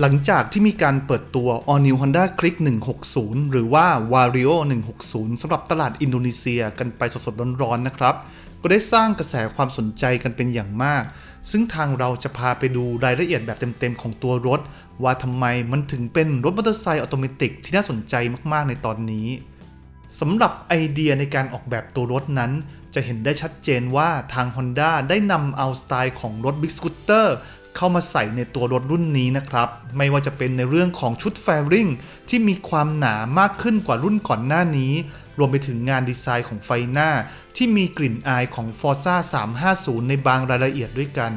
หลังจากที่มีการเปิดตัว All New Honda Click 160 หรือว่า Vario 160 สำหรับตลาดอินโดนีเซียกันไปสดๆร้อนๆนะครับ ก็ได้สร้างกระแสความสนใจกันเป็นอย่างมาก ซึ่งทางเราจะพาไปดูรายละเอียดแบบเต็มๆ ของตัวรถ ว่าทำไมมันถึงเป็นรถมอเตอร์ไซค์ออโตเมติกที่น่าสนใจมากๆในตอนนี้สำหรับไอเดียในการออกแบบตัวรถนั้น จะเห็นได้ชัดเจนว่าทาง Honda ได้นำเอาสไตล์ของรถ Big Scooter เข้ามาใส่ในตัวรถรุ่นนี้นะครับ ไม่ว่าจะเป็นในเรื่องของชุดแฟริงที่มีความหนามากขึ้นกว่ารุ่นก่อนหน้านี้ รวมไปถึงงานดีไซน์ของไฟหน้า ที่มีกลิ่นอายของ Forza 350 ในบางรายละเอียดด้วยกัน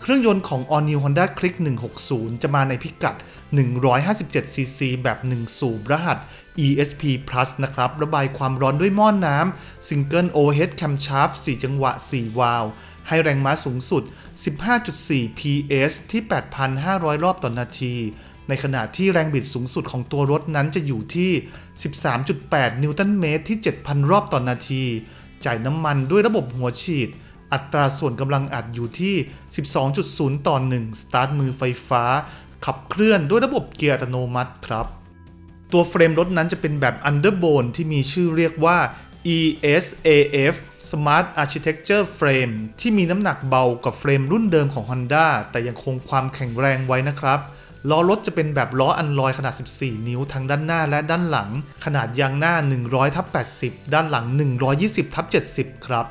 เครื่องยนต์ของ All New Honda Click 160 จะมาในพิกัด 157cc แบบ 1 สูบรหัส ESP Plus นะครับ ระบายความร้อนด้วยหม้อนน้ำ Single Overhead Camshaft 4 จังหวะ 4 วาล์ว ให้แรงม้าสูงสุด 15.4 PS ที่ 8,500 รอบต่อนนาที ในขณะที่แรงบิดสูงสุดของตัวรถนั้นจะอยู่ที่ 13.8 นิวตันเมตรที่ 7,000 รอบต่อนนาที จ่ายน้ำมันด้วยระบบหัวฉีด อัตราส่วนกำลังอัดอยู่ที่ 12.0 ต่อ 1 สตาร์ทมือไฟฟ้า ขับเคลื่อนด้วยระบบเกียร์อัตโนมัติครับ ตัวเฟรมรถนั้นจะเป็นแบบ Underbone ที่มีชื่อเรียกว่า ESAF Smart Architecture Frame ที่มีน้ำหนักเบากว่าเฟรมรุ่นเดิมของ Honda แต่ยังคงความแข็งแรงไว้นะครับล้อรถจะเป็นแบบล้ออันลอยขนาด 14 นิ้วทั้งด้านหน้าและด้านหลัง ขนาดยางหน้า 100ทับ80 ด้านหลัง 120ทับ70 ครับ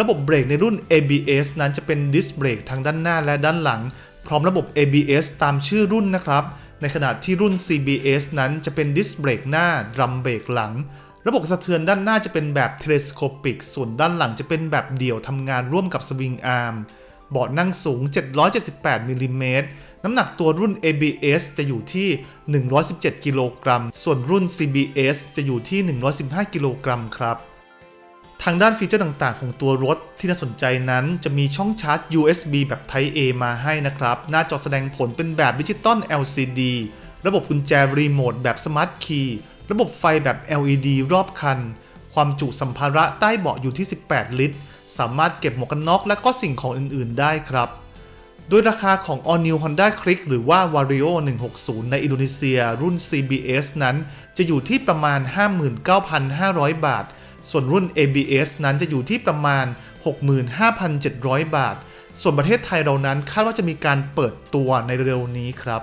ระบบเบรกในรุ่น ABS นั้นจะเป็นดิสเบรกทั้งด้านหน้าและด้านหลัง พร้อมระบบ ABS ตามชื่อรุ่นนะครับ ในขณะที่รุ่น CBS นั้นจะเป็นดิสเบรกหน้า ดรัมเบรกหลัง ระบบสะเทือนด้านหน้าจะเป็นแบบเทเลสโคปิก ส่วนด้านหลังจะเป็นแบบเดี่ยวทำงานร่วมกับสวิงอาร์มเบาะนั่งสูง 778มิลลิเมตรน้ำหนักตัวรุ่น ABS จะอยู่ที่ 117 กิโลกรัม ส่วนรุ่น CBS จะอยู่ที่ 115 กิโลกรัมครับ ทางด้านฟีเจอร์ต่างๆ ของตัวรถที่น่าสนใจนั้นจะมีช่องชาร์จ USB แบบ Type A มาให้นะครับ หน้าจอแสดงผลเป็นแบบดิจิตอล LCD ระบบกุญแจรีโมทแบบ Smart Key ระบบไฟแบบ LED รอบคัน ความจุสัมภาระใต้เบาะอยู่ที่ 18 ลิตร สามารถเก็บหมวกกันน็อกและก็สิ่งของอื่น ๆ ได้ครับ โดยราคาของ All New Honda Click หรือว่า Vario 160 ในอินโดนีเซีย รุ่น CBS นั้น จะอยู่ที่ประมาณ 59,500 บาท ส่วนรุ่น ABS นั้นจะอยู่ที่ประมาณ 65,700 บาท ส่วนประเทศไทยเรานั้นคาดว่าจะมีการเปิดตัวในเร็วนี้ครับ